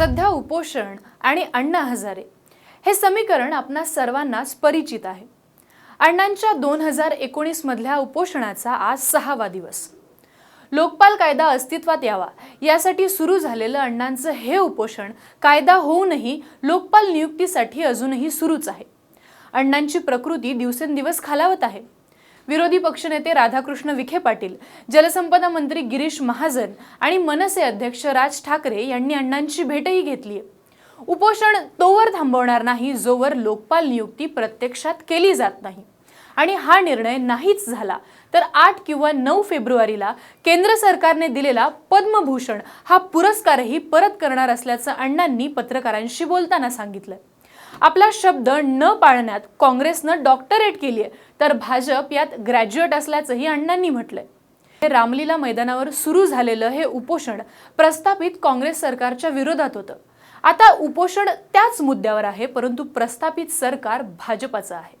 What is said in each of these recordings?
सध्या उपोषण आणि अण्णा हजारे हे समीकरण आपणा सर्वांनाच परिचित आहे. अण्णांच्या दोन हजार एकोणीसमधल्या उपोषणाचा आज सहावा दिवस. लोकपाल कायदा अस्तित्वात यावा यासाठी सुरू झालेलं अण्णांचं हे उपोषण कायदा होऊनही लोकपाल नियुक्तीसाठी अजूनही सुरूच आहे. अण्णांची प्रकृती दिवसेंदिवस खालावत आहे. विरोधी पक्षनेते राधाकृष्ण विखे पाटील जलसंपदा मंत्री गिरीश महाजन आणि मनसे अध्यक्ष राज ठाकरे यांनी अण्णांची भेटही घेतली. उपोषण तोवर थांबवणार नाही जोवर लोकपाल नियुक्ती प्रत्यक्षात केली जात नाही. आणि हा निर्णय नाहीच झाला तर आठ किंवा नऊ फेब्रुवारीला केंद्र सरकारने दिलेला पद्मभूषण हा पुरस्कारही परत करणार असल्याचं अण्णांनी पत्रकारांशी बोलताना सांगितलं. आपला शब्द न पाळण्यात काँग्रेसनं डॉक्टरेट केली आहे तर भाजप यात ग्रॅज्युएट असल्याचंही अण्णांनी म्हटलंय. हे रामलीला मैदानावर सुरू झालेलं हे उपोषण प्रस्थापित काँग्रेस सरकारच्या विरोधात होतं. आता उपोषण त्याच मुद्द्यावर आहे परंतु प्रस्थापित सरकार भाजपाचं आहे.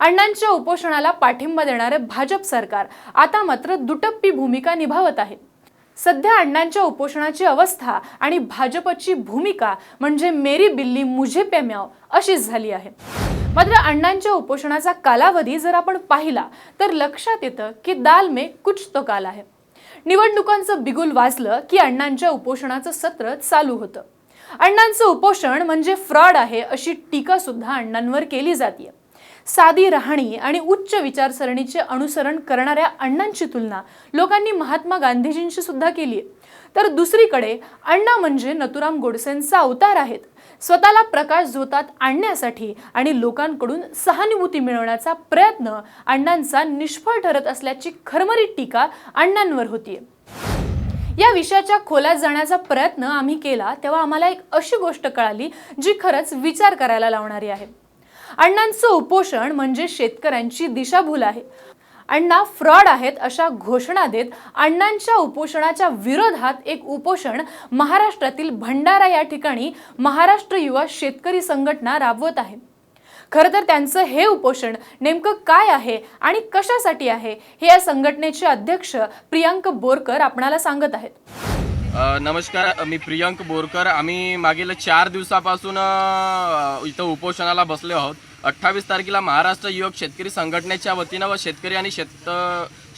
अण्णांच्या उपोषणाला पाठिंबा देणारे भाजप सरकार आता मात्र दुटप्पी भूमिका निभावत आहे. सध्या अण्णांच्या उपोषणाची अवस्था आणि भाजपची भूमिका म्हणजे मेरी बिल्ली मुझे पे अशीच झाली आहे. मात्र अण्णांच्या उपोषणाचा कालावधी जर आपण पाहिला तर लक्षात येतं की दाल मे कुछ तो काल आहे. निवडणुकांचं बिगुल वाजलं की अण्णांच्या उपोषणाचं सत्र चालू होतं. अण्णांचं उपोषण म्हणजे फ्रॉड आहे अशी टीका सुद्धा अण्णांवर केली जाते साधी राहणी आणि उच्च विचारसरणीचे अनुसरण करणाऱ्या अण्णांची तुलना लोकांनी महात्मा गांधीजींशी सुद्धा केली तर दुसरीकडे अण्णा म्हणजे नथुराम गोडसेंचा अवतार आहेत. स्वतःला प्रकाश झोतात आणण्यासाठी आणि लोकांकडून सहानुभूती मिळवण्याचा प्रयत्न अण्णांचा निष्फळ ठरत असल्याची खरमरीत टीका अण्णांवर होती या विषयाच्या खोल्यात जाण्याचा प्रयत्न आम्ही केला तेव्हा आम्हाला एक अशी गोष्ट कळाली जी खरंच विचार करायला लावणारी आहे. अण्णांचं उपोषण म्हणजे शेतकऱ्यांची दिशाभूल आहे. अण्णा फ्रॉड आहेत अशा घोषणा देत अण्णांच्या उपोषणाच्या विरोधात एक उपोषण महाराष्ट्रातील भंडारा या ठिकाणी महाराष्ट्र युवा शेतकरी संघटना राबवत आहे. खरं तर त्यांचं हे उपोषण नेमकं काय आहे आणि कशासाठी आहे हे या संघटनेचे अध्यक्ष प्रियांक बोरकर आपणाला सांगत आहेत. नमस्कार मी प्रियंक बोरकर. आम्ही मागील चार दिवसापासून इथं उपोषणाला बसलो आहोत. अठ्ठावीस तारखेला महाराष्ट्र युवक शेतकरी संघटनेच्या वतीनं व शेतकरी आणि शेत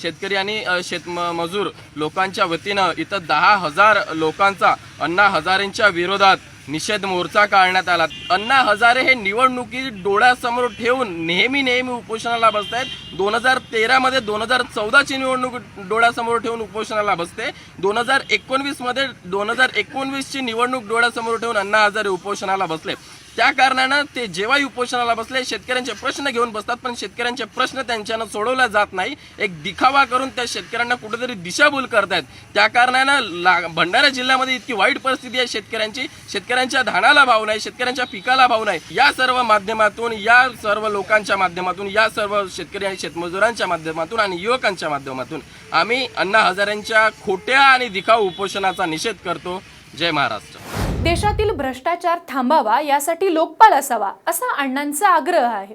शेतकरी आणि शेतमजूर मजूर लोकांच्या वतीनं इथं दहा हजार लोकांचा अण्णा हजारेंच्या विरोधात निषेध मोर्चा काढण्यात आला. अण्णा हजारे हे निवडणुकी डोळ्यासमोर ठेवून नेहमी नेहमी उपोषणाला बसत आहेत दोन हजार तेरामध्ये दोन हजार चौदाची निवडणूक डोळ्यासमोर ठेवून उपोषणाला बसते. दोन हजार एकोणवीसमध्ये दोन हजार एकोणवीसची निवडणूक डोळ्यासमोर ठेवून अण्णा हजारे उपोषणाला बसले. त्या कारणानं ते जेव्हाही उपोषणाला बसले शेतकऱ्यांचे प्रश्न घेऊन बसतात पण शेतकऱ्यांचे प्रश्न त्यांच्यानं सोडवला जात नाही. एक दिखावा करून त्या शेतकऱ्यांना कुठेतरी दिशाभूल करतायत. त्या कारणानं ला भंडारा जिल्ह्यामध्ये इतकी वाईट परिस्थिती आहे शेतकऱ्यांची. शेतकऱ्यांच्या धानाला भाव नाही शेतकऱ्यांच्या पिकाला भाव नाही. या सर्व माध्यमातून या सर्व लोकांच्या माध्यमातून या सर्व शेतकरी आणि शेतमजुरांच्या माध्यमातून आणि युवकांच्या माध्यमातून आम्ही अण्णा हजारेंच्या खोट्या आणि दिखाऊ उपोषणाचा निषेध करतो. जय महाराष्ट्र. देशातील भ्रष्टाचार थांबावा यासाठी लोकपाल असावा असा अण्णांचा आग्रह आहे.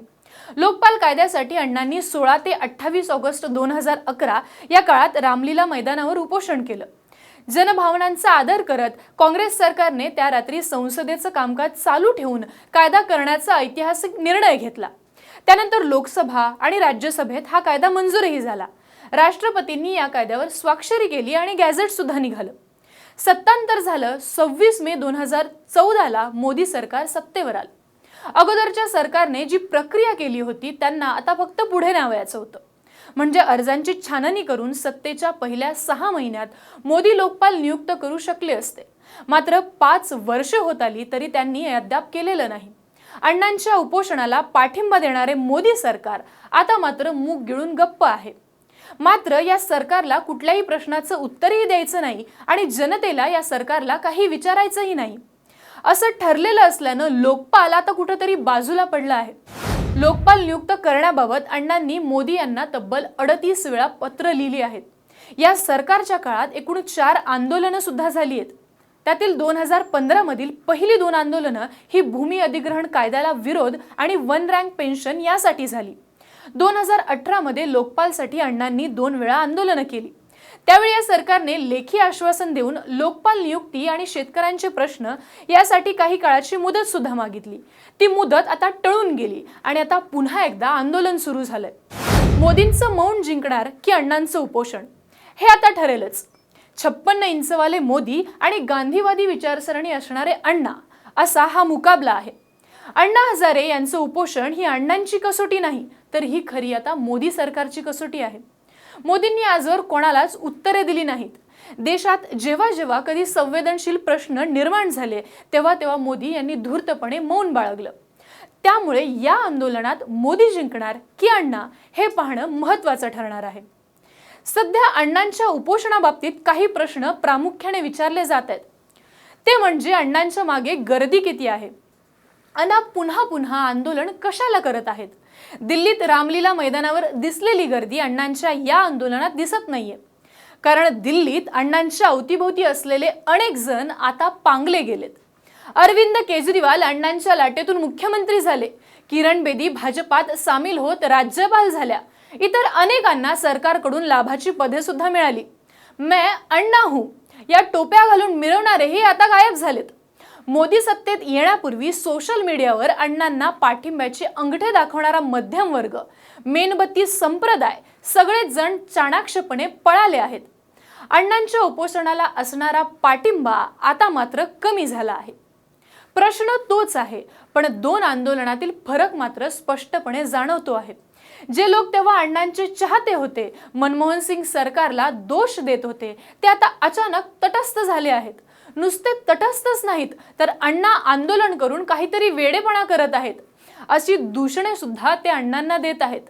लोकपाल कायद्यासाठी अण्णांनी सोळा ते अठ्ठावीस ऑगस्ट दोन हजार अकरा या काळात रामलीला मैदानावर उपोषण केलं. जनभावनांचा आदर करत काँग्रेस सरकारने त्या रात्री संसदेचं कामकाज चालू ठेवून कायदा करण्याचा ऐतिहासिक निर्णय घेतला. त्यानंतर लोकसभा आणि राज्यसभेत हा कायदा मंजूरही झाला. राष्ट्रपतींनी या कायद्यावर स्वाक्षरी केली आणि गॅझेट सुद्धा निघालं. सत्तांतर झालं सव्वीस मे दोन हजार चौदाला मोदी सरकार सत्तेवर आलं. अगोदरच्या सरकारने जी प्रक्रिया केली होती त्यांना आता फक्त पुढे न्यावयाचं होतं. म्हणजे अर्जांची छाननी करून सत्तेच्या पहिल्या सहा महिन्यात मोदी लोकपाल नियुक्त करू शकले असते. मात्र पाच वर्ष होत आली तरी त्यांनी अद्याप केलेलं नाही. अण्णांच्या उपोषणाला पाठिंबा देणारे मोदी सरकार आता मात्र मूग गिळून गप्प आहे. मात्र या सरकारला कुठल्याही प्रश्नाचं उत्तरही द्यायचं नाही आणि जनतेला या सरकारला काही विचारायचंही नाही. असं ठरलेलं असल्यानं लोकपाल आता कुठंतरी बाजूला पडला आहे. लोकपाल नियुक्त करण्याबाबत अण्णांनी मोदी यांना तब्बल अडतीस वेळा पत्र लिहिली आहेत. या सरकारच्या काळात एकूण चार आंदोलनं सुद्धा झाली आहेत. त्यातील दोन हजार पंधरा मधील पहिली दोन आंदोलनं ही भूमी अधिग्रहण कायद्याला विरोध आणि वन रँक पेन्शन यासाठी झाली. दोन हजार अठरामध्ये लोकपालसाठी अण्णांनी दोन वेळा आंदोलनं केली. त्यावेळी या सरकारने लेखी आश्वासन देऊन लोकपाल नियुक्ती आणि शेतकऱ्यांचे प्रश्न यासाठी काही काळाची मुदत सुद्धा मागितली. ती मुदत आता टळून गेली आणि आता पुन्हा एकदा आंदोलन सुरू झालंय. मोदींचं मौन जिंकणार की अण्णांचं उपोषण? हे आता ठरेलच. छप्पन्न इंचवाले मोदी आणि गांधीवादी विचारसरणी असणारे अण्णा असा हा मुकाबला आहे. अण्णा हजारे यांचं उपोषण ही अण्णांची कसोटी नाही तर ही खरी आता मोदी सरकारची कसोटी आहे. मोदींनी आजवर कोणालाच उत्तरे दिली नाहीत. देशात जेव्हा जेव्हा कधी संवेदनशील प्रश्न निर्माण झाले तेव्हा तेव्हा मोदी यांनी धूर्तपणे मौन बाळगलं. त्यामुळे या आंदोलनात मोदी जिंकणार की अण्णा हे पाहणं महत्त्वाचं ठरणार आहे. सध्या अण्णांच्या उपोषणाबाबतीत काही प्रश्न प्रामुख्याने विचारले जात आहेत. ते म्हणजे अण्णांच्या मागे गर्दी किती आहे? अना पुन्हा पुन्हा आंदोलन कशाला करत आहेत? दिल्लीत रामलीला मैदानावर दिसलेली गर्दी अण्णांच्या या आंदोलनात दिसत नाहीये. कारण दिल्लीत अण्णांच्या अवतीभोवती असलेले अनेक जण आता पांगले गेलेत. अरविंद केजरीवाल अण्णांच्या लाटेतून मुख्यमंत्री झाले. किरण बेदी भाजपात सामील होत राज्यपाल झाल्या. इतर अनेकांना सरकारकडून लाभाची पदे सुद्धा मिळाली. मैं अण्णा हूं. या टोप्या घालून मिरवणारेही आता गायब झालेत. मोदी सत्तेत येण्यापूर्वी सोशल मीडियावर अण्णांना पाठिंब्याचे अंगठे दाखवणारा मध्यम वर्ग मेणबत्ती संप्रदाय सगळेच जण चाणाक्षपणे पळाले आहेत. अण्णांच्या उपोषणाला असणारा पाठिंबा आता मात्र कमी झाला आहे. प्रश्न तोच आहे पण दोन आंदोलनातील फरक मात्र स्पष्टपणे जाणवतो आहे. जे लोक तेव्हा अण्णांचे चाहते होते मनमोहन सिंग सरकारला दोष देत होते ते आता अचानक तटस्थ झाले आहेत. नुसते तटस्थच नाहीत तर अण्णा आंदोलन करून काहीतरी वेडेपणा करत आहेत. अशी दूषणे सुद्धा ते अण्णांना देत आहेत.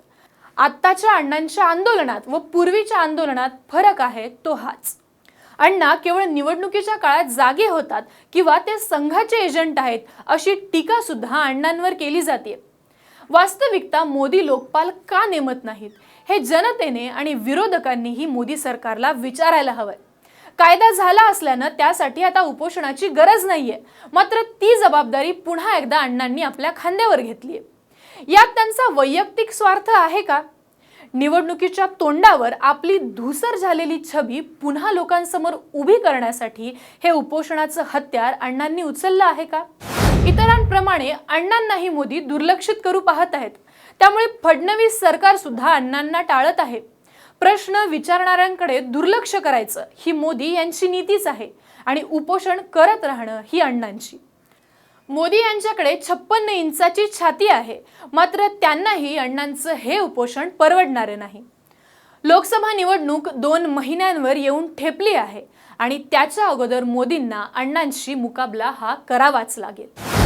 आत्ताच्या अण्णांच्या आंदोलनात व पूर्वीच्या आंदोलनात फरक आहे तो हाच. अण्णा केवळ निवडणुकीच्या काळात जागे होतात किंवा ते संघाचे एजंट आहेत अशी टीका सुद्धा अण्णांवर केली जाते. वास्तविकता मोदी लोकपाल का नेमत नाहीत हे जनतेने आणि विरोधकांनीही मोदी सरकारला विचारायला हवंय. कायदा झाला असल्यानं त्यासाठी आता उपोषणाची गरज नाहीये. मात्र ती जबाबदारी पुन्हा एकदा अण्णांनी आपल्या खांद्यावर घेतलीय. यात त्यांचा वैयक्तिक स्वार्थ आहे का? निवडणुकीच्या तोंडावर आपली धूसर झालेली छबी पुन्हा लोकांसमोर उभी करण्यासाठी हे उपोषणाचं हत्यार अण्णांनी उचललं आहे का? इतरांप्रमाणे अण्णांनाही मोदी दुर्लक्षित करू पाहत आहेत. त्यामुळे फडणवीस सरकार सुद्धा अण्णांना टाळत आहे. प्रश्न विचारणाऱ्यांकडे दुर्लक्ष करायचं ही मोदी यांची नीतीच आहे आणि उपोषण करत राहणं ही अण्णांची. मोदी यांच्याकडे छप्पन्न इंचाची छाती आहे मात्र त्यांनाही अण्णांचं हे उपोषण परवडणारे नाही. लोकसभा निवडणूक दोन महिन्यांवर येऊन ठेपली आहे आणि त्याच्या अगोदर मोदींना अण्णांशी मुकाबला हा करावाच लागेल.